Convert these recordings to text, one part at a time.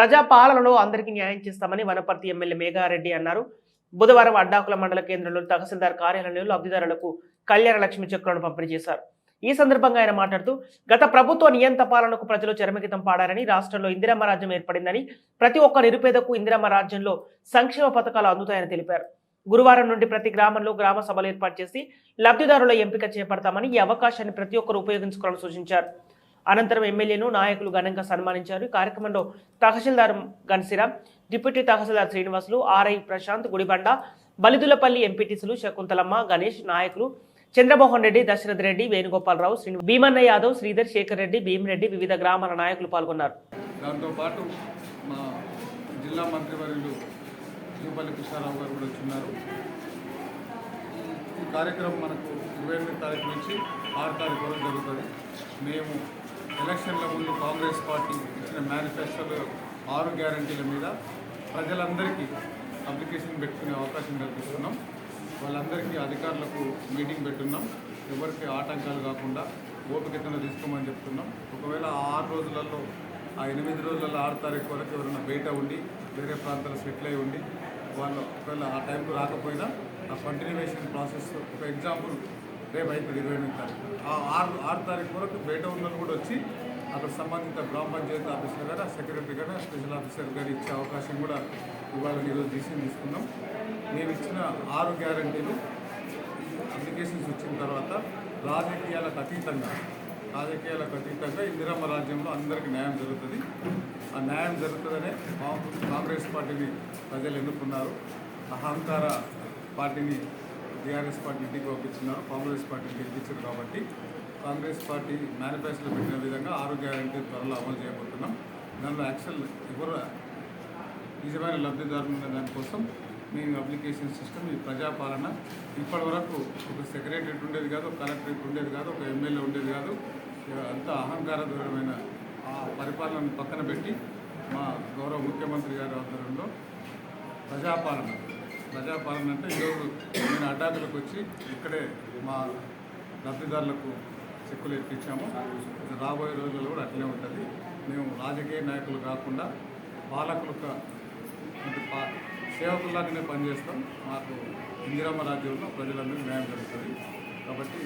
ప్రజాపాలనలో అందరికీ న్యాయం చేస్తామని వనపర్తి ఎమ్మెల్యే మేఘారెడ్డి అన్నారు. బుధవారం అడ్డాకుల మండల కేంద్రంలో తహసీల్దార్ కార్యాలయంలో లబ్ధిదారులకు కళ్యాణ లక్ష్మి చెక్కులను పంపిణీ చేశారు. ఈ సందర్భంగా ఆయన మాట్లాడుతూ గత ప్రభుత్వ నియంత పాలనకు ప్రజలు చరమగితం పాడారని రాష్ట్రంలో ఇందిరమ్మ రాజ్యం ఏర్పడిందని ప్రతి ఒక్క నిరుపేదకు ఇందిరమ్మ రాజ్యంలో సంక్షేమ పథకాలు అందుతాయని తెలిపారు. గురువారం నుండి ప్రతి గ్రామంలో గ్రామ సభలు ఏర్పాటు చేసి లబ్ధిదారుల ఎంపిక చేపడతామని ఈ అవకాశాన్ని ప్రతి ఒక్కరు ఉపయోగించుకోవాలని సూచించారు. అనంతరం ఎమ్మెల్యేను నాయకులు ఘనంగా సన్మానించారు. ఈ కార్యక్రమంలో తహసీల్దార్ గన్సిరామ్ డిప్యూటీ తహసీల్దార్ శ్రీనివాసులు ఆర్ఐ ప్రశాంత్ గుడిబండ బలిదులపల్లి ఎంపీటీసులు శకుంతలమ్మ గణేష్ నాయకులు చంద్రమోహన్ రెడ్డి దశరథ్ రెడ్డి వేణుగోపాలరావు శ్రీ భీమన్న యాదవ్ శ్రీధర్ శేఖర్ రెడ్డి భీమరెడ్డి వివిధ గ్రామాల నాయకులు పాల్గొన్నారు. దాంతోపాటు మా జిల్లా మంత్రివర్యులు జూపల్లి కృష్ణారావు గారు కూడా వచ్చిన్నారు. ఈ కార్యక్రమం మనకు ఇరవై ఎనిమిది తారీఖు నుంచి ఆరు తారీఖు వరకు జరుగుతుంది. మేము ఎలక్షన్ల ముందు కాంగ్రెస్ పార్టీ ఇచ్చిన మేనిఫెస్టోలో ఆరు గ్యారంటీల మీద ప్రజలందరికీ అప్లికేషన్ పెట్టుకునే అవకాశం కల్పిస్తున్నాం. వాళ్ళందరికీ అధికారులకు మీటింగ్ పెట్టున్నాం. ఎవరికి ఆటంకాలు కాకుండా ఓపికతను తీసుకోమని చెప్తున్నాం. ఒకవేళ ఆరు రోజులలో ఆ ఎనిమిది రోజులలో ఆరు తారీఖు వరకు ఎవరైనా బయట ఉండి వేరే ప్రాంతాలు సెటిల్ అయి ఉండి వాళ్ళు ఒకవేళ ఆ టైంకు రాకపోయినా ఆ కంటిన్యూషన్ ప్రాసెస్ ఒక ఎగ్జాంపుల్ రేపు ఐదు ఇరవై ఎనిమిది తారీఖు. ఆ ఆరు ఆరు తారీఖు వరకు బయట ఉన్న కూడా వచ్చి అక్కడ సంబంధిత గ్రామ పంచాయతీ ఆఫీసర్ గారు సెక్రటరీ గారు స్పెషల్ ఆఫీసర్ గారు ఇచ్చే అవకాశం కూడా ఇవాళ ఈరోజు డిసిషన్ తీసుకున్నాం. మేము ఇచ్చిన ఆరు గ్యారంటీలు అప్లికేషన్స్ వచ్చిన తర్వాత రాజకీయాలకు అతీతంగా రాజకీయాలకు అతీతంగా ఇందిరమ్మ రాజ్యంలో అందరికీ న్యాయం జరుగుతుంది. ఆ న్యాయం జరుగుతుందనే కాంగ్రెస్ కాంగ్రెస్ పార్టీని ప్రజలు ఎన్నుకున్నారు. అహంకార పార్టీని టీఆర్ఎస్ పార్టీ ఇంటికి పంపించినారు కాంగ్రెస్ పార్టీని గెలిపించారు కాబట్టి కాంగ్రెస్ పార్టీ మేనిఫెస్టోలో పెట్టిన విధంగా ఆరు గ్యారంటీ త్వరలో అమలు చేయబోతున్నాం. దానిలో యాక్చువల్ ఎవరు నిజమైన లబ్ధిదారులు ఉన్న దానికోసం మేము అప్లికేషన్ సిస్టమ్ ఈ ప్రజాపాలన ఇప్పటి వరకు ఒక సెక్రటరేట్ ఉండేది కాదు ఒక కలెక్టరేట్ ఉండేది కాదు ఒక ఎమ్మెల్యే ఉండేది కాదు. అంత అహంకారదూరమైన ఆ పరిపాలనను పక్కన పెట్టి మా గౌరవ ముఖ్యమంత్రి గారి ఆధ్వర్యంలో ప్రజాపాలన ప్రజాపాలన అంటే ఈరోజు నేను అడ్డాదులకు వచ్చి ఇక్కడే మా లబ్ధిదారులకు చెక్కులు ఎక్కించాము రాబోయే రోజుల్లో కూడా అట్లే ఉంటుంది. మేము రాజకీయ నాయకులు కాకుండా పాలకులు సేవకుల్లాగానే పనిచేస్తాం. మాకు ఇందిరామ రాజ్యంలో ప్రజలందరూ న్యాయం జరుగుతుంది. కాబట్టి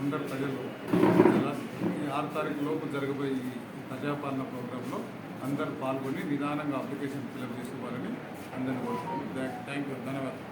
అందరు ప్రజలు ఈ ఆరు తారీఖు లోపు జరగబోయే ఈ ప్రజాపాలన ప్రోగ్రాంలో అందరూ పాల్గొని నిదానంగా అప్లికేషన్ ఫిలప్ చేసుకోవాలని అందరినీ కోరుతున్నాను థ్యాంక్ యూ. ధన్యవాదాలు.